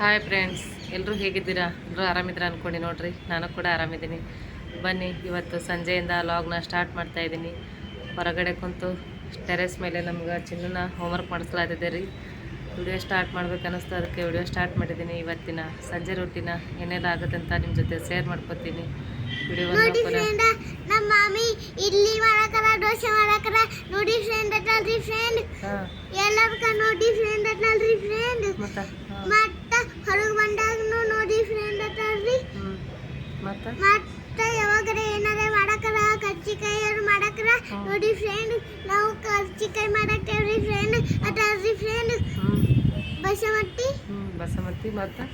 Hi friends ಎಲ್ಲರೂ ಹೇಗಿದ್ದೀರಾ? ಎಲ್ಲರೂ ಆರಾಮಿದ್ದೀರಾ ಅಂದ್ಕೊಂಡು ನೋಡಿರಿ. ನಾನು ಕೂಡ ಆರಾಮಿದ್ದೀನಿ. ಬನ್ನಿ ಇವತ್ತು ಸಂಜೆಯಿಂದ ಲಾಗ್ನ ಸ್ಟಾರ್ಟ್ ಮಾಡ್ತಾ ಇದ್ದೀನಿ. ಹೊರಗಡೆ ಕುಂತು ಟೆರೆಸ್ ಮೇಲೆ ನಮ್ಗೆ ಚಿನ್ನನ ಹೋಮ್ವರ್ಕ್ ಮಾಡಿಸ್ಲಾತಿದ್ದೆ ರೀ ವಿಡಿಯೋ ಸ್ಟಾರ್ಟ್ ಮಾಡ್ಬೇಕು ಅನ್ನಿಸ್ತು ಅದಕ್ಕೆ ವಿಡಿಯೋ ಸ್ಟಾರ್ಟ್ ಮಾಡಿದ್ದೀನಿ ಇವತ್ತಿನ. ಸಂಜೆ ರೊಟ್ಟಿನ ಏನೆಲ್ಲ ಆಗುತ್ತೆ ಅಂತ ನಿಮ್ಮ ಜೊತೆ ಶೇರ್ ಮಾಡ್ಕೊತೀನಿ. ವಿಡಿಯೋವನ್ನು ನೋಡಿ ಕೊನೆ ಫ್ರೆಂಡ್ ನಮ್ಮ ಮಾಮಿ ಇಡ್ಲಿ ಮಾಡಕರ ದೋಸೆ ಮಾಡಕರ ನೋಡಿ ಫ್ರೆಂಡ್ ಅಟ್ನಲ್ರಿ ಫ್ರೆಂಡ್ ಹಾಂ ಎಲ್ಲರ್ಕ ನೋಡಿ ಫ್ರೆಂಡ್ ಅಟ್ನಲ್ರಿ ಫ್ರೆಂಡ್ ಮತ್ತು ಹಾಂ ಮತ್ತ ಹೊರಗೆ ಬಂದಾಗನು ನೋಡಿ ಫ್ರೆಂಡ್ ಅಟ್ನಲ್ರಿ ಹ್ಞೂ ಮತ್ತು ಮತ್ತ ಯಾವಾಗರೆ ಏನಾರ ಮಾಡಕರ ಕರ್ಚಿಕಾಯಿ ಅವ್ರು ಮಾಡಕರ ಹ್ಮ್. ನೋಡಿ ಫ್ರೆಂಡ್ ನಾವು ಕರ್ಚಿಕಾಯಿ ಮಾಡತ್ತೇವ್ರಿ ಫ್ರೆಂಡ್ ಅಟ್ನಲ್ರಿ ಫ್ರೆಂಡ್ ಹ್ಞೂ ಬಸಮಟ್ಟಿ ಹ್ಞೂ ಬಸಮತಿ ಮತ್ತು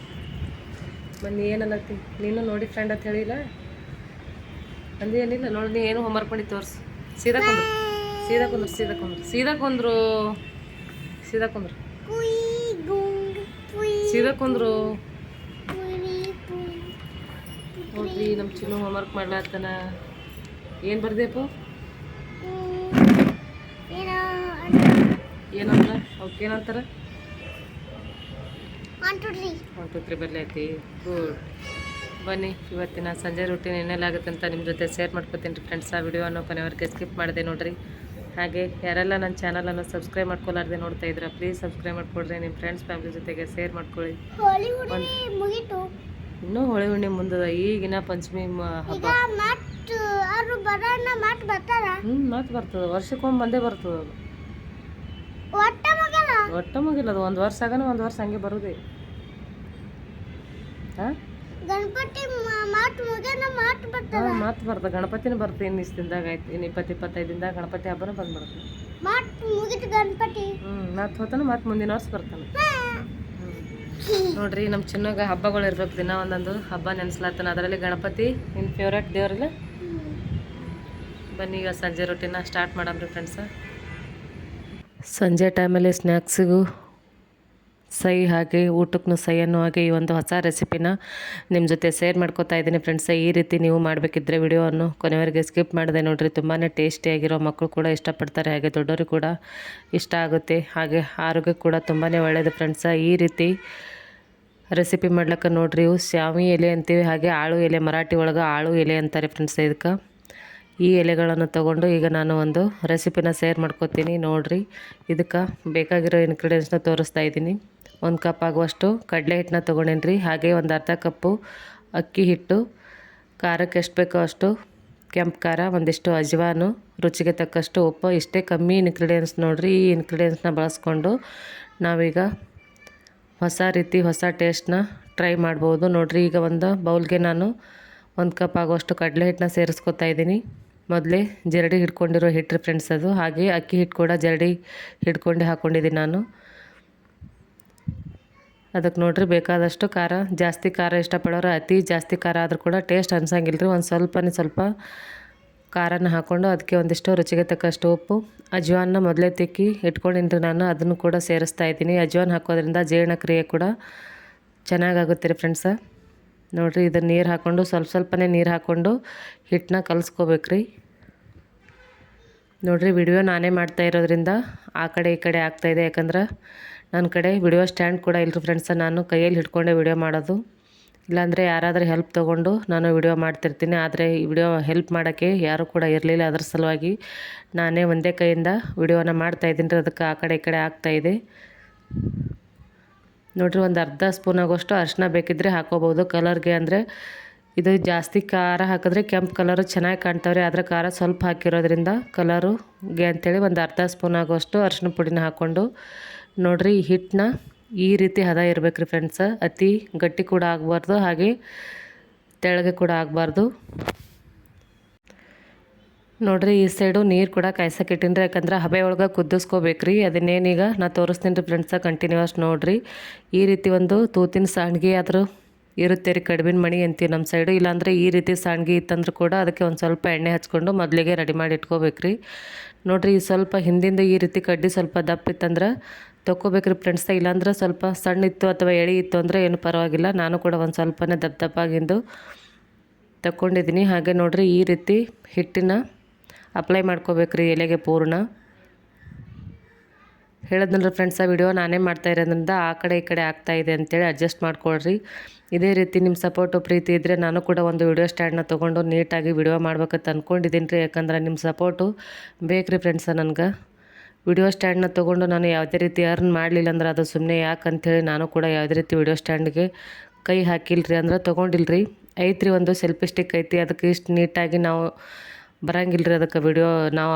ಬನ್ನಿ ಏನನ್ನತ್ತಿ? ನೀನು ನೋಡಿ ಫ್ರೆಂಡ್ ಅಂತ ಹೇಳಿಲ್ಲ? ಅಂದಿ ಏನಿಲ್ಲ ನೋಡಿ, ನೀ ಏನು ಹೋಮ್ವರ್ಕ್ ಮಾಡಿ ತೋರಿಸು. ಸೀದಾ ಕುಂದ್ರು. ಸೀದಾ ಕುಂದ್ರು ಸೀದಾ ಕುಂದ್ರು. ಸೀದಾ ಕುಂದ್ರು. ಸೀದಾ ಕುಂದ್ರು. ಸೀದಾ ಕುಂದ್ರು. ನೋಡ್ರಿ ನಮ್ಮ ಚಿನ್ನು ಹೋಮ್ವರ್ಕ್ ಮಾಡ್ಲಾತನ ಏನು ಬರ್ದೇಪು ಏನೋ ಏನಂತ? ಅವಕ್ಕೆ ಏನಂತಾರ one two three one two three ಬರ್ಲಿ ಐತಿ ಗುಡ್ ಬನ್ನಿ ಇವತ್ತಿನ ಸಂಜೆ ರೂಟೀನ್ ಏನೆಲ್ಲಾಗುತ್ತೆ ಅಂತ ನಿಮ್ಮ ಜೊತೆ ಶೇರ್ ಮಾಡ್ಕೊತೀನಿ ರೀ ಫ್ರೆಂಡ್ಸ್ ಆ ವಿಡಿಯೋನ ಕೊನೆವರೆಗೆ ಸ್ಕಿಪ್ ಮಾಡಿದೆ ನೋಡ್ರಿ. ಹಾಗೆ ಯಾರೆಲ್ಲ ನನ್ನ ಚಾನಲನ್ನು ಸಬ್ಸ್ಕ್ರೈಬ್ ಮಾಡ್ಕೊಲಾರ್ದೆ ನೋಡ್ತಾ ಇದ್ರ ಪ್ಲೀಸ್ ಸಬ್ಸ್ಕ್ರೈಬ್ ಮಾಡ್ಕೊಳ್ರಿ ನಿಮ್ಮ ಫ್ರೆಂಡ್ಸ್ ಫ್ಯಾಮಿಲಿ ಜೊತೆಗೆ ಶೇರ್ ಮಾಡ್ಕೊಳ್ಳಿ. ಇನ್ನೂ ಹೋಳಿ ಹುಣ್ಣಿ ಮುಂದದ ಈಗಿನ ಪಂಚಮಿ ಹಬ್ಬ. ಹ್ಞೂ ಮತ್ತೆ ಬರ್ತದೆ. ವರ್ಷಕ್ಕೊಮ್ಮೆ ಬಂದೇ ಬರ್ತದ ಅದು. ಒಟ್ಟ ಮಗಲ್ಲ ಅದು. ಒಂದು ವರ್ಷ ಆಗನ ಒಂದು ವರ್ಷ ಹಂಗೆ ಬರೋದೇ. ಗಣಪತಿ ಬರ್ತ ಮತ್ ಮತ್ತೆ ಬರ್ತ ಗಣಪತಿನೂ ಬರ್ತದೆ ಇನ್ನು ಇಷ್ಟು ದಿನದಾಗ ಆಯ್ತು. ಇನ್ನು ಇಪ್ಪತ್ತು ಇಪ್ಪತ್ತೈದು ದಿನದಾಗ ಗಣಪತಿ ಹಬ್ಬನ ಬಂದ್ ಬರ್ತದೆ ಮುಗಿತು ಗಣಪತಿ? ಹ್ಞೂ ಮತ್ತೆ ಹೋತಾನ ಮತ್ತೆ ಮುಂದಿನ ವರ್ಷ ಬರ್ತಾನೆ. ನೋಡ್ರಿ ನಮ್ಮ ಚಿನ್ನಾಗ ಹಬ್ಬಗಳು ಇರ್ಬೇಕು ದಿನ ಒಂದೊಂದು. ಹಬ್ಬ ನೆನೆಸ್ಲಾತಾನ. ಅದರಲ್ಲಿ ಗಣಪತಿ ನಿಮ್ಮ ಫೇವ್ರೇಟ್ ದೇವ್ರಲ್ಲ? ಬನ್ನಿ ಈಗ ಸಂಜೆ ರೊಟ್ಟಿನ ಸ್ಟಾರ್ಟ್ ಮಾಡಮ್ರಿ ಫ್ರೆಂಡ್ಸ ಸಂಜೆ ಟೈಮಲ್ಲಿ ಸ್ನ್ಯಾಕ್ಸಿಗೂ ಸೈ ಹಾಗೆ, ಊಟಕ್ಕೂ ಸೈ ಅನ್ನೋ ಹಾಗೆ ಈ ಒಂದು ಹೊಸ ರೆಸಿಪಿನ ನಿಮ್ಮ ಜೊತೆ ಶೇರ್ ಮಾಡ್ಕೊತಾ ಇದ್ದೀನಿ ಫ್ರೆಂಡ್ಸ್ ಈ ರೀತಿ ನೀವು ಮಾಡಬೇಕಿದ್ರೆ ವಿಡಿಯೋವನ್ನು ಕೊನೆವರೆಗೆ ಸ್ಕಿಪ್ ಮಾಡಿದೆ ನೋಡಿರಿ. ತುಂಬಾ ಟೇಸ್ಟಿಯಾಗಿರೋ ಮಕ್ಕಳು ಕೂಡ ಇಷ್ಟಪಡ್ತಾರೆ. ಹಾಗೆ ದೊಡ್ಡವರು ಕೂಡ ಇಷ್ಟ ಆಗುತ್ತೆ. ಹಾಗೆ ಆರೋಗ್ಯ ಕೂಡ ತುಂಬಾ ಒಳ್ಳೆಯದು ಫ್ರೆಂಡ್ಸ ಈ ರೀತಿ ರೆಸಿಪಿ ಮಾಡ್ಲಿಕ್ಕೆ ನೋಡಿರಿ. ಇವು ಶಾವಿ ಎಲೆ ಅಂತೀವಿ. ಹಾಗೆ ಆಳು ಎಲೆ, ಮರಾಠಿ ಒಳಗೆ ಆಳು ಎಲೆ ಅಂತಾರೆ ಫ್ರೆಂಡ್ಸ್ ಇದಕ್ಕೆ ಈ ಎಲೆಗಳನ್ನು ತಗೊಂಡು ಈಗ ನಾನು ಒಂದು ರೆಸಿಪಿನ ಶೇರ್ ಮಾಡ್ಕೊತೀನಿ. ನೋಡಿರಿ. ಇದಕ್ಕೆ ಬೇಕಾಗಿರೋ ಇಂಗ್ರೀಡಿಯೆಂಟ್ಸ್ನ ತೋರಿಸ್ತಾ ಇದ್ದೀನಿ. ಒಂದು ಕಪ್ ಆಗುವಷ್ಟು ಕಡಲೆ ಹಿಟ್ಟನ್ನ ತೊಗೊಂಡೇನಿ ರೀ ಹಾಗೆ ಒಂದು ಅರ್ಧ ಕಪ್ಪು ಅಕ್ಕಿ ಹಿಟ್ಟು ಖಾರಕ್ಕೆ ಎಷ್ಟು ಬೇಕೋ ಅಷ್ಟು, ಕೆಂಪು ಖಾರ, ಒಂದಿಷ್ಟು ಅಜ್ವಾನು, ರುಚಿಗೆ ತಕ್ಕಷ್ಟು ಉಪ್ಪು. ಇಷ್ಟೇ ಕಮ್ಮಿ ಇನ್ಗ್ರೀಡಿಯೆಂಟ್ಸ್ ನೋಡಿರಿ. ಈ ಇನ್ಗ್ರೀಡಿಯೆಂಟ್ಸ್ನ ಬಳಸ್ಕೊಂಡು ನಾವೀಗ ಹೊಸ ರೀತಿ, ಹೊಸ ಟೇಸ್ಟ್ನ ಟ್ರೈ ಮಾಡ್ಬೋದು. ನೋಡಿರಿ, ಈಗ ಒಂದು ಬೌಲ್ಗೆ ನಾನು ಒಂದು ಕಪ್ ಆಗುವಷ್ಟು ಕಡಲೆ ಹಿಟ್ಟನ್ನ ಸೇರಿಸ್ಕೊತಾ ಇದ್ದೀನಿ. ಮೊದಲೇ ಜರಡಿ ಹಿಡ್ಕೊಂಡಿರೋ ಹಿಟ್ಟು ಫ್ರೆಂಡ್ಸ್ ಅದು. ಹಾಗೆ ಅಕ್ಕಿ ಹಿಟ್ಟು ಕೂಡ ಜರಡಿ ಹಿಡ್ಕೊಂಡು ಹಾಕ್ಕೊಂಡಿದ್ದೀನಿ ನಾನು. ಅದಕ್ಕೆ ನೋಡ್ರಿ ಬೇಕಾದಷ್ಟು ಖಾರ. ಜಾಸ್ತಿ ಖಾರ ಇಷ್ಟಪಡೋರು ಅತಿ ಜಾಸ್ತಿ ಖಾರ ಆದರೂ ಕೂಡ ಟೇಸ್ಟ್ ಅನ್ಸಂಗಿಲ್ಲ ರೀ ಒಂದು ಸ್ವಲ್ಪನೇ ಸ್ವಲ್ಪ ಖಾರನ ಹಾಕ್ಕೊಂಡು ಅದಕ್ಕೆ ಒಂದಿಷ್ಟು ರುಚಿಗೆ ತಕ್ಕಷ್ಟು ಉಪ್ಪು. ಅಜ್ವಾನ ಮೊದಲೇ ತಿಕ್ಕಿ ಇಟ್ಕೊಂಡಿನಿ ರೀ ನಾನು. ಅದನ್ನು ಕೂಡ ಸೇರಿಸ್ತಾ ಇದ್ದೀನಿ. ಅಜ್ವಾನ ಹಾಕೋದ್ರಿಂದ ಜೀರ್ಣಕ್ರಿಯೆ ಕೂಡ ಚೆನ್ನಾಗಾಗುತ್ತೆ ರೀ ಫ್ರೆಂಡ್ಸ ನೋಡಿರಿ ಇದನ್ನು ನೀರು ಹಾಕ್ಕೊಂಡು ಸ್ವಲ್ಪ ಸ್ವಲ್ಪನೇ ನೀರು ಹಾಕ್ಕೊಂಡು ಹಿಟ್ಟನ್ನ ಕಲಿಸ್ಕೋಬೇಕ್ರಿ. ನೋಡಿರಿ ವಿಡಿಯೋ ನಾನೇ ಮಾಡ್ತಾ ಇರೋದ್ರಿಂದ ಆ ಕಡೆ ಈ ಕಡೆ ಆಗ್ತಾಯಿದೆ ಯಾಕಂದ್ರೆ ನನ್ನ ಕಡೆ ವಿಡಿಯೋ ಸ್ಟ್ಯಾಂಡ್ ಕೂಡ ಇಲ್ಲರಿ ಫ್ರೆಂಡ್ಸ ನಾನು ಕೈಯಲ್ಲಿ ಹಿಡ್ಕೊಂಡೆ ವಿಡಿಯೋ ಮಾಡೋದು. ಇಲ್ಲಾಂದರೆ ಯಾರಾದರೂ ಹೆಲ್ಪ್ ತೊಗೊಂಡು ನಾನು ವಿಡಿಯೋ ಮಾಡ್ತಿರ್ತೀನಿ. ಆದರೆ ಈ ವಿಡಿಯೋ ಹೆಲ್ಪ್ ಮಾಡೋಕ್ಕೆ ಯಾರೂ ಕೂಡ ಇರಲಿಲ್ಲ ಅದರ ಸಲುವಾಗಿ ನಾನೇ ಒಂದೇ ಕೈಯಿಂದ ವಿಡಿಯೋನ ಮಾಡ್ತಾ ಇದ್ದೀನಿ ರೀ. ಅದಕ್ಕೆ ಆ ಕಡೆ ಈ ಕಡೆ ಆಗ್ತಾಯಿದೆ ನೋಡಿರಿ ಒಂದು ಅರ್ಧ ಸ್ಪೂನ್ ಆಗೋಷ್ಟು ಅರಿಶಿನ ಬೇಕಿದ್ದರೆ ಹಾಕೋಬೋದು ಕಲರ್ಗೆ ಅಂದರೆ ಇದು ಜಾಸ್ತಿ ಖಾರ ಹಾಕಿದ್ರೆ ಕೆಂಪು ಕಲರು ಚೆನ್ನಾಗಿ ಕಾಣ್ತಾವ್ರಿ. ಆದರೆ ಖಾರ ಸ್ವಲ್ಪ ಹಾಕಿರೋದ್ರಿಂದ ಕಲರುಗೆ ಅಂಥೇಳಿ ಒಂದು ಅರ್ಧ ಸ್ಪೂನ್ ಆಗೋಷ್ಟು ಅರಿಶಿನ ಪುಡಿನ ಹಾಕ್ಕೊಂಡು ನೋಡಿರಿ ಈ ಹಿಟ್ಟನ್ನ ಈ ರೀತಿ ಹದ ಇರಬೇಕು ರೀ ಫ್ರೆಂಡ್ಸ ಅತಿ ಗಟ್ಟಿ ಕೂಡ ಆಗಬಾರ್ದು, ಹಾಗೆ ತೆಳಗೆ ಕೂಡ ಆಗಬಾರ್ದು. ನೋಡ್ರಿ ಈ ಸೈಡು ನೀರು ಕೂಡ ಕಾಯ್ಸಕ್ಕೆ ಇಟ್ಟಿನಿ ಯಾಕಂದ್ರೆ ಹಬೆ ಒಳಗೆ ಕುದಿಸ್ಕೋಬೇಕ್ರಿ. ಅದನ್ನೇನೀಗ ನಾ ತೋರಿಸ್ತೀನಿ ರೀ ಫ್ರೆಂಡ್ಸ ಕಂಟಿನ್ಯೂಸ್ ನೋಡ್ರಿ. ಈ ರೀತಿ ಒಂದು ತೂತಿನ ಸಾಣ್ಗಿ ಆದರೂ ಇರುತ್ತೆ ರೀ ಕಡ್ಬಿನ ಮಣಿ ಅಂತೀವಿ ನಮ್ಮ ಸೈಡು ಇಲ್ಲಾಂದರೆ ಈ ರೀತಿ ಸಾಣ್ಗಿ ಇತ್ತಂದ್ರೆ ಕೂಡ ಅದಕ್ಕೆ ಒಂದು ಸ್ವಲ್ಪ ಎಣ್ಣೆ ಹಚ್ಕೊಂಡು ಮೊದಲಿಗೆ ರೆಡಿ ಮಾಡಿ ಇಟ್ಕೋಬೇಕ್ರಿ. ನೋಡ್ರಿ ಸ್ವಲ್ಪ ಹಿಂದಿಂದ ಈ ರೀತಿ ಕಡ್ಡಿ ಸ್ವಲ್ಪ ದಪ್ಪ ಇತ್ತಂದ್ರೆ ತೊಗೋಬೇಕ್ರಿ ಫ್ರೆಂಡ್ಸ್ ಇಲ್ಲಾಂದ್ರೆ ಸ್ವಲ್ಪ ಸಣ್ಣ ಇತ್ತು ಅಥವಾ ಎಳೆ ಇತ್ತು ಅಂದರೆ ಏನು ಪರವಾಗಿಲ್ಲ. ನಾನು ಕೂಡ ಒಂದು ಸ್ವಲ್ಪನೇ ದಪ್ಪ ದಪ್ಪಾಗಿಂದು ತಕ್ಕೊಂಡಿದ್ದೀನಿ ಹಾಗೆ ನೋಡಿರಿ ಈ ರೀತಿ ಹಿಟ್ಟಿನ ಅಪ್ಲೈ ಮಾಡ್ಕೋಬೇಕ್ರಿ ಎಲೆಗೆ ಪೂರ್ಣ. ಹೇಳಿದ್ನಲ್ಲ ಫ್ರೆಂಡ್ಸ್ ಆ ವಿಡಿಯೋ ನಾನೇ ಮಾಡ್ತಾ ಇರೋದ್ರಿಂದ ಆ ಕಡೆ ಈ ಕಡೆ ಆಗ್ತಾ ಇದೆ ಅಂತೇಳಿ ಅಡ್ಜಸ್ಟ್ ಮಾಡ್ಕೊಳ್ರಿ. ಇದೇ ರೀತಿ ನಿಮ್ಮ ಸಪೋರ್ಟು ಪ್ರೀತಿ ಇದ್ದರೆ ನಾನು ಕೂಡ ಒಂದು ವಿಡಿಯೋ ಸ್ಟ್ಯಾಂಡ್ನ ತೊಗೊಂಡು ನೀಟಾಗಿ ವಿಡಿಯೋ ಮಾಡ್ಬೇಕಂತ ಅಂದ್ಕೊಂಡಿದ್ದೀನಿ ರೀ ಯಾಕಂದ್ರೆ ನಿಮ್ಮ ಸಪೋರ್ಟು ಬೇಕು ರೀ ಫ್ರೆಂಡ್ಸ ನನಗೆ. ವಿಡಿಯೋ ಸ್ಟ್ಯಾಂಡ್ನ ತೊಗೊಂಡು ನಾನು ಯಾವುದೇ ರೀತಿ ಅರ್ನ್ ಮಾಡಲಿಲ್ಲ ಅಂದ್ರೆ ಅದು ಸುಮ್ಮನೆ ಯಾಕಂತೇಳಿ ನಾನು ಕೂಡ ಯಾವುದೇ ರೀತಿ ವಿಡಿಯೋ ಸ್ಟ್ಯಾಂಡ್ಗೆ ಕೈ ಹಾಕಿಲ್ರಿ ಅಂದ್ರೆ ತೊಗೊಂಡಿಲ್ರಿ. ಐತ್ರಿ ಒಂದು ಸೆಲ್ಫಿ ಸ್ಟಿಕ್ ಐತಿ, ಅದಕ್ಕೆ ಇಷ್ಟು ನೀಟಾಗಿ ನಾವು ಬರಂಗಿಲ್ಲ ರೀ ಅದಕ್ಕೆ ವಿಡಿಯೋ ನಾವು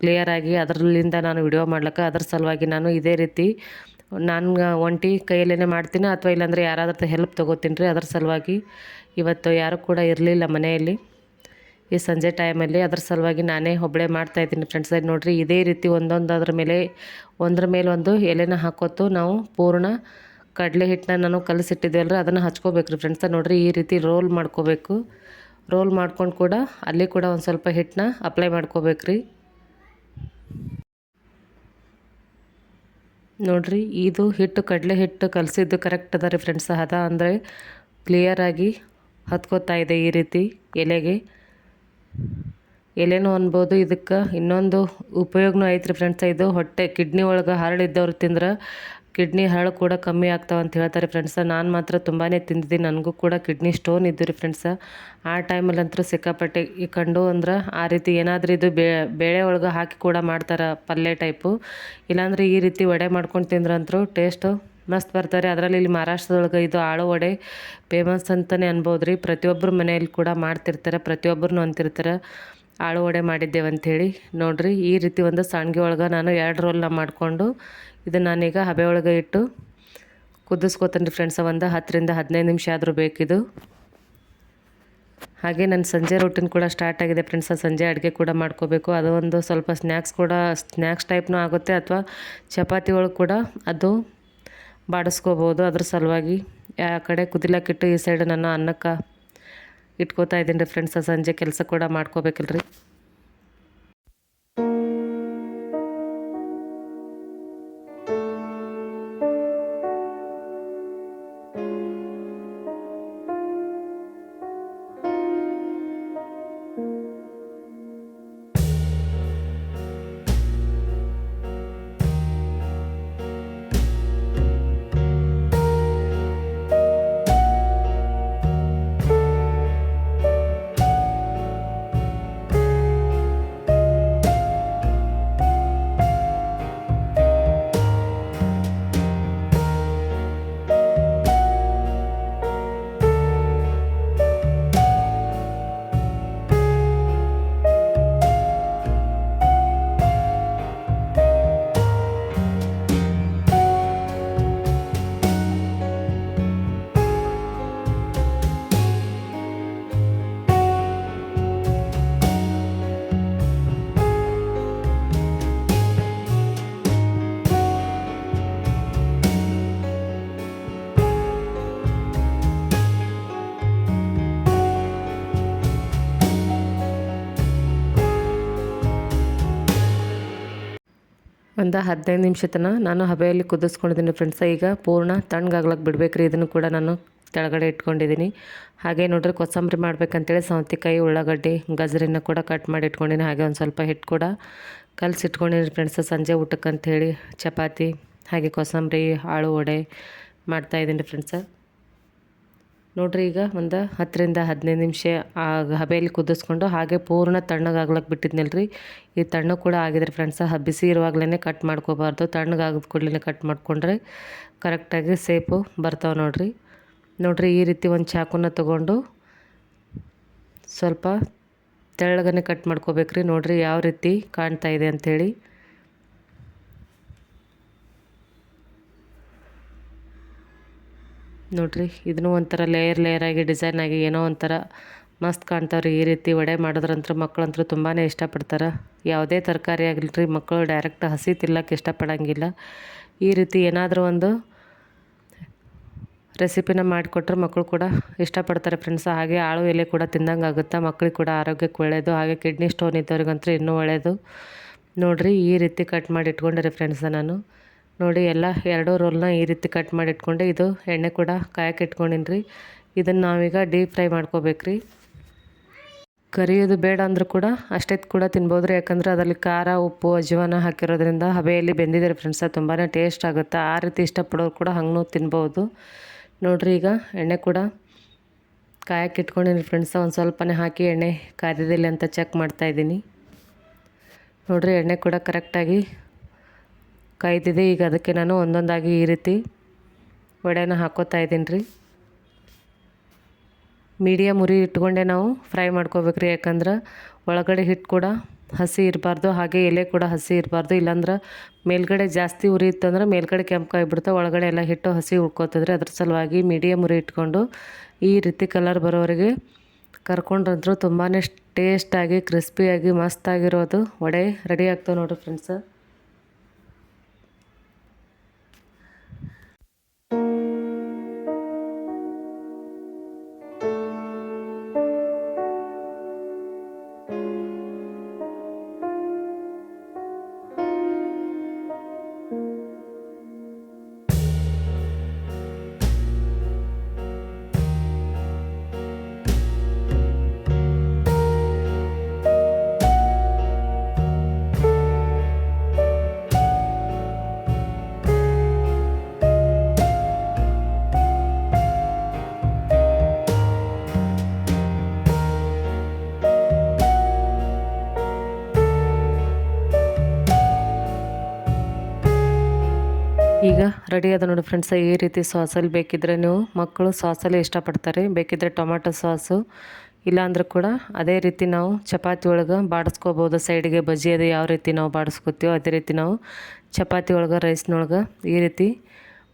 ಕ್ಲಿಯರಾಗಿ ಅದರಲ್ಲಿಂದ ನಾನು ವಿಡಿಯೋ ಮಾಡ್ಲಿಕ್ಕೆ, ಅದ್ರ ಸಲುವಾಗಿ ನಾನು ಇದೇ ರೀತಿ ನಾನು ಒಂಟಿ ಕೈಯಲ್ಲೇ ಮಾಡ್ತೀನಿ, ಅಥವಾ ಇಲ್ಲಾಂದರೆ ಯಾರಾದ್ರೂ ಹೆಲ್ಪ್ ತೊಗೋತೀನಿ ರೀ ಅದ್ರ ಸಲುವಾಗಿ ಇವತ್ತು ಯಾರು ಕೂಡ ಇರಲಿಲ್ಲ ಮನೆಯಲ್ಲಿ. ಈ ಸಂಜೆ ಟೈಮಲ್ಲಿ ಅದ್ರ ಸಲುವಾಗಿ ನಾನೇ ಒಬ್ಬಳೇ ಮಾಡ್ತಾಯಿದ್ದೀನಿ ಫ್ರೆಂಡ್ಸ್ ಅದು ನೋಡಿರಿ, ಇದೇ ರೀತಿ ಒಂದೊಂದು ಅದ್ರ ಮೇಲೆ, ಒಂದ್ರ ಮೇಲೆ ಒಂದು ಎಲೆನ ಹಾಕೋತು ನಾವು ಪೂರ್ಣ ಕಡಲೆ ಹಿಟ್ಟನ್ನ ನಾನು ಕಲಿಸಿಟ್ಟಿದ್ದೇವಲ್ಲ ರೀ ಅದನ್ನು ಹಚ್ಕೋಬೇಕು ರೀ ಫ್ರೆಂಡ್ಸ್ ನೋಡಿರಿ, ಈ ರೀತಿ ರೋಲ್ ಮಾಡ್ಕೋಬೇಕು. ರೋಲ್ ಮಾಡ್ಕೊಂಡು ಕೂಡ ಅಲ್ಲಿ ಕೂಡ ಒಂದು ಸ್ವಲ್ಪ ಹಿಟ್ಟನ್ನ ಅಪ್ಲೈ ಮಾಡ್ಕೋಬೇಕು ರೀ ನೋಡಿರಿ, ಇದು ಹಿಟ್ಟು, ಕಡಲೆ ಹಿಟ್ಟು ಕಲಸಿದ್ದು ಕರೆಕ್ಟ್ ಅದ ರೀ ಫ್ರೆಂಡ್ಸ್ ಅದ ಅಂದರೆ ಕ್ಲಿಯರಾಗಿ ಹತ್ಕೋತಾ ಇದೆ ಈ ರೀತಿ ಎಲೆಗೆ. ಎಲೆನೂ ಅನ್ಬೋದು ಇದಕ್ಕೆ. ಇನ್ನೊಂದು ಉಪಯೋಗನೂ ಐತ್ರಿ ಫ್ರೆಂಡ್ಸ್ ಇದು ಹೊಟ್ಟೆ ಕಿಡ್ನಿ ಒಳಗೆ ಹರಳಿದ್ದವ್ರು ತಿಂದ್ರೆ ಕಿಡ್ನಿ ಹರಳು ಕೂಡ ಕಮ್ಮಿ ಆಗ್ತಾವೆ ಅಂತ ಹೇಳ್ತಾರೆ ಫ್ರೆಂಡ್ಸ ನಾನು ಮಾತ್ರ ತುಂಬಾ ತಿಂದಿದ್ದೀನಿ, ನನಗೂ ಕೂಡ ಕಿಡ್ನಿ ಸ್ಟೋನ್ ಇದ್ದು ರೀ ಫ್ರೆಂಡ್ಸ ಆ ಟೈಮಲ್ಲಂತೂ ಸಿಕ್ಕಾಪಟ್ಟೆ ಈ ಕಂಡು ಅಂದ್ರೆ ಆ ರೀತಿ ಏನಾದರೂ ಇದು ಬೇಳೆ ಒಳಗೆ ಹಾಕಿ ಕೂಡ ಮಾಡ್ತಾರೆ ಪಲ್ಯ ಟೈಪು ಇಲ್ಲಾಂದ್ರೆ ಈ ರೀತಿ ವಡೆ ಮಾಡ್ಕೊಂಡು ತಿಂದ್ರಂತರೂ ಟೇಸ್ಟು ಮಸ್ತ್ ಬರ್ತಾರೆ. ಅದರಲ್ಲಿ ಇಲ್ಲಿ ಮಹಾರಾಷ್ಟ್ರದೊಳಗೆ ಇದು ಆಳು ವಡೆ ಫೇಮಸ್ ಅಂತಲೇ ಅನ್ಬೋದು ರೀ ಪ್ರತಿಯೊಬ್ಬರ ಮನೆಯಲ್ಲಿ ಕೂಡ ಮಾಡ್ತಿರ್ತಾರೆ. ಪ್ರತಿಯೊಬ್ಬರನ್ನು ಅಂತಿರ್ತಾರೆ. ಆಳು ವಡೆ ಮಾಡಿದ್ದೇವೆ ಅಂಥೇಳಿ. ನೋಡಿರಿ, ಈ ರೀತಿ ಒಂದು ಸಾಣಿಗೆ ಒಳಗೆ ನಾನು ಎರಡು ರೋಲ್ನ ಮಾಡಿಕೊಂಡು ಇದನ್ನು ನಾನೀಗ ಹಬೆ ಒಳಗೆ ಇಟ್ಟು ಕುದಿಸ್ಕೋತೀನಿ ಫ್ರೆಂಡ್ಸ ಒಂದು ಹತ್ತರಿಂದ ಹದಿನೈದು ನಿಮಿಷ ಆದರೂ ಬೇಕಿದು. ಹಾಗೆ ನನ್ನ ಸಂಜೆ ರೊಟ್ಟಿನ ಕೂಡ ಸ್ಟಾರ್ಟ್ ಆಗಿದೆ ಫ್ರೆಂಡ್ಸ್ ಸಂಜೆ ಅಡುಗೆ ಕೂಡ ಮಾಡ್ಕೋಬೇಕು. ಅದು ಒಂದು ಸ್ವಲ್ಪ ಸ್ನ್ಯಾಕ್ಸ್ ಕೂಡ ಸ್ನ್ಯಾಕ್ಸ್ ಟೈಪ್ನೂ ಆಗುತ್ತೆ ಅಥವಾ ಚಪಾತಿ ಒಳಗೆ ಕೂಡ ಅದು ಬಾಡಿಸ್ಕೋಬೋದು. ಅದ್ರ ಸಲುವಾಗಿ, ಆ ಕಡೆ ಕುದಿಲಕ್ಕಿಟ್ಟು ಈ ಸೈಡ್ ನಾನು ಅನ್ನಕ್ಕೆ ಇಟ್ಕೋತಾ ಇದ್ದೀನಿ ರೀ ಫ್ರೆಂಡ್ಸ್ ಸಂಜೆ ಕೆಲಸ ಕೂಡ ಮಾಡ್ಕೋಬೇಕಲ್ರಿ. ಒಂದು ಹದಿನೈದು ನಿಮಿಷ ತನಕ ನಾನು ಹಬೆಯಲ್ಲಿ ಕುದಿಸ್ಕೊಂಡಿದ್ದೀನಿ ಫ್ರೆಂಡ್ಸ ಈಗ ಪೂರ್ಣ ತಣ್ಣಗಾಗ್ಲಕ್ಕೆ ಬಿಡಬೇಕ್ರಿ. ಇದನ್ನು ಕೂಡ ನಾನು ಕೆಳಗಡೆ ಇಟ್ಕೊಂಡಿದ್ದೀನಿ. ಹಾಗೆ ನೋಡ್ರಿ ಕೊತ್ತಂಬರಿ ಮಾಡ್ಬೇಕಂತೇಳಿ ಸೌತೆಕಾಯಿ, ಉಳ್ಳಾಗಡ್ಡಿ ಗಜರಿನ ಕೂಡ ಕಟ್ ಮಾಡಿ ಇಟ್ಕೊಂಡಿನಿ. ಹಾಗೆ ಒಂದು ಸ್ವಲ್ಪ ಹಿಟ್ಟು ಕೂಡ ಕಲಸಿ ಇಟ್ಕೊಂಡಿನಿ ಫ್ರೆಂಡ್ಸ ಸಂಜೆ ಊಟಕ್ಕೆ ಅಂಥೇಳಿ ಚಪಾತಿ, ಹಾಗೆ ಕೋಸಂಬರಿ ಆಳು ವಡೆ ಮಾಡ್ತಾಯಿದ್ದೀನಿ ಫ್ರೆಂಡ್ಸ ನೋಡ್ರಿ ಈಗ ಒಂದು ಹತ್ತರಿಂದ ಹದಿನೈದು ನಿಮಿಷ ಆ ಹಬೆಯಲ್ಲಿ ಕುದಿಸ್ಕೊಂಡು ಹಾಗೆ ಪೂರ್ಣ ತಣ್ಣಗಾಗ್ಲಕ್ಕೆ ಬಿಟ್ಟಿದ್ನಲ್ರಿ. ಈ ತಣ್ಣಗೆ ಕೂಡ ಆಗಿದೆ ಫ್ರೆಂಡ್ಸ ಹಬ್ಬಿಸಿ ಇರುವಾಗಲೇ ಕಟ್ ಮಾಡ್ಕೋಬಾರ್ದು. ತಣ್ಣಗಾಗದ ಕೂಡಲೇ ಕಟ್ ಮಾಡಿಕೊಂಡ್ರೆ ಕರೆಕ್ಟಾಗಿ ಸೇಪು ಬರ್ತಾವೆ ನೋಡಿರಿ. ನೋಡ್ರಿ ಈ ರೀತಿ ಒಂದು ಚಾಕುನ ತೊಗೊಂಡು ಸ್ವಲ್ಪ ತೆಳ್ಳಗನೆ ಕಟ್ ಮಾಡ್ಕೋಬೇಕ್ರಿ. ನೋಡಿರಿ ಯಾವ ರೀತಿ ಕಾಣ್ತಾ ಇದೆ ಅಂಥೇಳಿ ನೋಡ್ರಿ, ಇದನ್ನು ಒಂಥರ ಲೇಯರ್ ಲೇಯರ್ ಆಗಿ ಡಿಸೈನ್ ಆಗಿ ಏನೋ ಒಂಥರ ಮಸ್ತ್ ಕಾಣ್ತಾವ್ರಿ ಈ ರೀತಿ ವಡೆ ಮಾಡಿದ್ರಂತೂ ಮಕ್ಕಳಂತೂ ತುಂಬಾ ಇಷ್ಟಪಡ್ತಾರೆ. ಯಾವುದೇ ತರಕಾರಿ ಆಗಲಿ ರೀ ಮಕ್ಕಳು ಡೈರೆಕ್ಟ್ ಹಸಿ ತಿನ್ನಕ್ಕೆ ಇಷ್ಟಪಡೋಂಗಿಲ್ಲ. ಈ ರೀತಿ ಏನಾದರೂ ಒಂದು ರೆಸಿಪಿನ ಮಾಡಿಕೊಟ್ರೆ ಮಕ್ಕಳು ಕೂಡ ಇಷ್ಟಪಡ್ತಾರೆ ಫ್ರೆಂಡ್ಸ್ ಹಾಗೆ ಆಳು ಎಲೆ ಕೂಡ ತಿಂದಂಗೆ ಆಗುತ್ತೆ ಮಕ್ಕಳಿಗೆ ಕೂಡ ಆರೋಗ್ಯಕ್ಕೆ ಒಳ್ಳೆಯದು ಹಾಗೆ ಕಿಡ್ನಿ ಸ್ಟೋನ್ ಇದ್ದವ್ರಿಗಂತೂ ಇನ್ನೂ ಒಳ್ಳೆಯದು ನೋಡಿರಿ, ಈ ರೀತಿ ಕಟ್ ಮಾಡಿ ಇಟ್ಕೊಂಡಿರಿ ಫ್ರೆಂಡ್ಸ ನಾನು. ನೋಡಿ ಎಲ್ಲ ಎರಡು ರೋಲ್ನ ಈ ರೀತಿ ಕಟ್ ಮಾಡಿ ಇಟ್ಕೊಂಡೆ ಇದು ಎಣ್ಣೆ ಕೂಡ ಕಾಯಕ್ಕೆ ಇಟ್ಕೊಂಡಿನಿ ರೀ ಇದನ್ನು ನಾವೀಗ ಡೀಪ್ ಫ್ರೈ ಮಾಡ್ಕೋಬೇಕು ರೀ ಕರಿಯೋದು ಬೇಡ ಅಂದರೂ ಕೂಡ ಅಷ್ಟೇ ಕೂಡ ತಿನ್ಬೋದು ರೀ ಯಾಕಂದರೆ ಅದರಲ್ಲಿ ಖಾರ, ಉಪ್ಪು, ಅಜ್ವಾನ ಹಾಕಿರೋದ್ರಿಂದ ಹಬೆಯಲ್ಲಿ ಬೆಂದಿದ್ದಾರೆ ಫ್ರೆಂಡ್ಸ್ ತುಂಬಾ ಟೇಸ್ಟ್ ಆಗುತ್ತೆ. ಆ ರೀತಿ ಇಷ್ಟಪಡೋರು ಕೂಡ ಹಂಗೂ ತಿನ್ಬೋದು. ನೋಡಿರಿ ಈಗ ಎಣ್ಣೆ ಕೂಡ ಕಾಯಕ್ಕೆ ಇಟ್ಕೊಂಡಿನಿ ಫ್ರೆಂಡ್ಸ ಒಂದು ಸ್ವಲ್ಪನೇ ಹಾಕಿ ಎಣ್ಣೆ ಕಾದಿದಿಲ್ಲ ಅಂತ ಚೆಕ್ ಮಾಡ್ತಾಯಿದ್ದೀನಿ ನೋಡಿರಿ ಎಣ್ಣೆ ಕೂಡ ಕರೆಕ್ಟಾಗಿ ಕಾಯ್ದಿದೆ. ಈಗ ಅದಕ್ಕೆ ನಾನು ಒಂದೊಂದಾಗಿ ಈ ರೀತಿ ವಡೆನ ಹಾಕೋತಾ ಇದ್ದೀನಿ ರೀ. ಮೀಡಿಯಮ್ ಉರಿ ಇಟ್ಕೊಂಡೆ ನಾವು ಫ್ರೈ ಮಾಡ್ಕೋಬೇಕ್ರಿ ಯಾಕಂದ್ರೆ ಒಳಗಡೆ ಹಿಟ್ಟು ಕೂಡ ಹಸಿ ಇರಬಾರ್ದು, ಹಾಗೆ ಎಲೆ ಕೂಡ ಹಸಿ ಇರಬಾರ್ದು. ಇಲ್ಲಾಂದ್ರೆ ಮೇಲ್ಗಡೆ ಜಾಸ್ತಿ ಉರಿ ಇತ್ತಂದ್ರೆ ಮೇಲ್ಗಡೆ ಕೆಂಪಾಗಿಬಿಡುತ್ತೆ ಒಳಗಡೆ ಎಲ್ಲ ಹಿಟ್ಟು ಹಸಿ ಉಳ್ಕೋತದ್ರಿ ಅದ್ರ ಸಲುವಾಗಿ ಮೀಡಿಯಮ್ ಉರಿ ಇಟ್ಕೊಂಡು ಈ ರೀತಿ ಕಲರ್ ಬರೋವರೆಗೆ ಕರ್ಕೊಂಡ್ರಂತೂ ತುಂಬಾ ಟೇಸ್ಟಾಗಿ, ಕ್ರಿಸ್ಪಿಯಾಗಿ, ಮಸ್ತಾಗಿರೋದು ವಡೆ ರೆಡಿ ಆಗ್ತವೆ ನೋಡಿರಿ ಫ್ರೆಂಡ್ಸ. ಈಗ ರೆಡಿ ಅದ ನೋಡಿ ಫ್ರೆಂಡ್ಸ್ ಈ ರೀತಿ ಸಾಸಲ್ಲಿ ಬೇಕಿದ್ರೆ ನೀವು ಮಕ್ಕಳು ಸಾಸಲ್ಲಿ ಇಷ್ಟಪಡ್ತಾರೆ. ಬೇಕಿದ್ರೆ ಟೊಮ್ಯಾಟೊ ಸಾಸು ಇಲ್ಲಾಂದ್ರೆ ಕೂಡ ಅದೇ ರೀತಿ ನಾವು ಚಪಾತಿ ಒಳಗೆ ಬಾಡಿಸ್ಕೋಬೋದು. ಸೈಡಿಗೆ ಬಜ್ಜಿ ಅದು ಯಾವ ರೀತಿ ನಾವು ಬಾಡಿಸ್ಕೋತೀವೋ ಅದೇ ರೀತಿ ನಾವು ಚಪಾತಿ ಒಳಗೆ ರೈಸ್ನೊಳಗೆ ಈ ರೀತಿ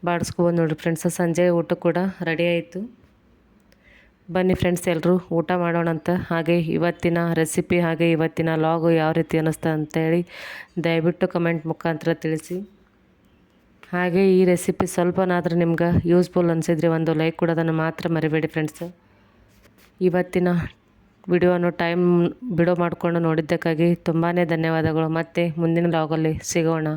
ಬಾಡಿಸ್ಕೋಬೋದು ನೋಡಿರಿ ಫ್ರೆಂಡ್ಸ್ ಸಂಜೆ ಊಟ ಕೂಡ ರೆಡಿ ಆಯಿತು. ಬನ್ನಿ ಫ್ರೆಂಡ್ಸ್ ಎಲ್ಲರೂ ಊಟ ಮಾಡೋಣ ಅಂತ. ಹಾಗೆ ಇವತ್ತಿನ ರೆಸಿಪಿ ಹಾಗೆ ಇವತ್ತಿನ ಲಾಗು ಯಾವ ರೀತಿ ಅನ್ನಿಸ್ತಾ ಅಂತೇಳಿ ದಯವಿಟ್ಟು ಕಮೆಂಟ್ ಮುಖಾಂತರ ತಿಳಿಸಿ. ಹಾಗೆ ಈ ರೆಸಿಪಿ ಸ್ವಲ್ಪನಾದರೂ ನಿಮ್ಗೆ ಯೂಸ್ಫುಲ್ ಅನಿಸಿದ್ರೆ ಒಂದು ಲೈಕ್ ಕೊಡೋದನ್ನು ಮಾತ್ರ ಮರಿಬೇಡಿ ಫ್ರೆಂಡ್ಸ್ ಇವತ್ತಿನ ವಿಡಿಯೋನು ಟೈಮ್ ಬಿಡೋ ಮಾಡಿಕೊಂಡು ನೋಡಿದ್ದಕ್ಕಾಗಿ ತುಂಬಾ ಧನ್ಯವಾದಗಳು. ಮತ್ತು ಮುಂದಿನ ಲಾಗಲ್ಲಿ ಸಿಗೋಣ.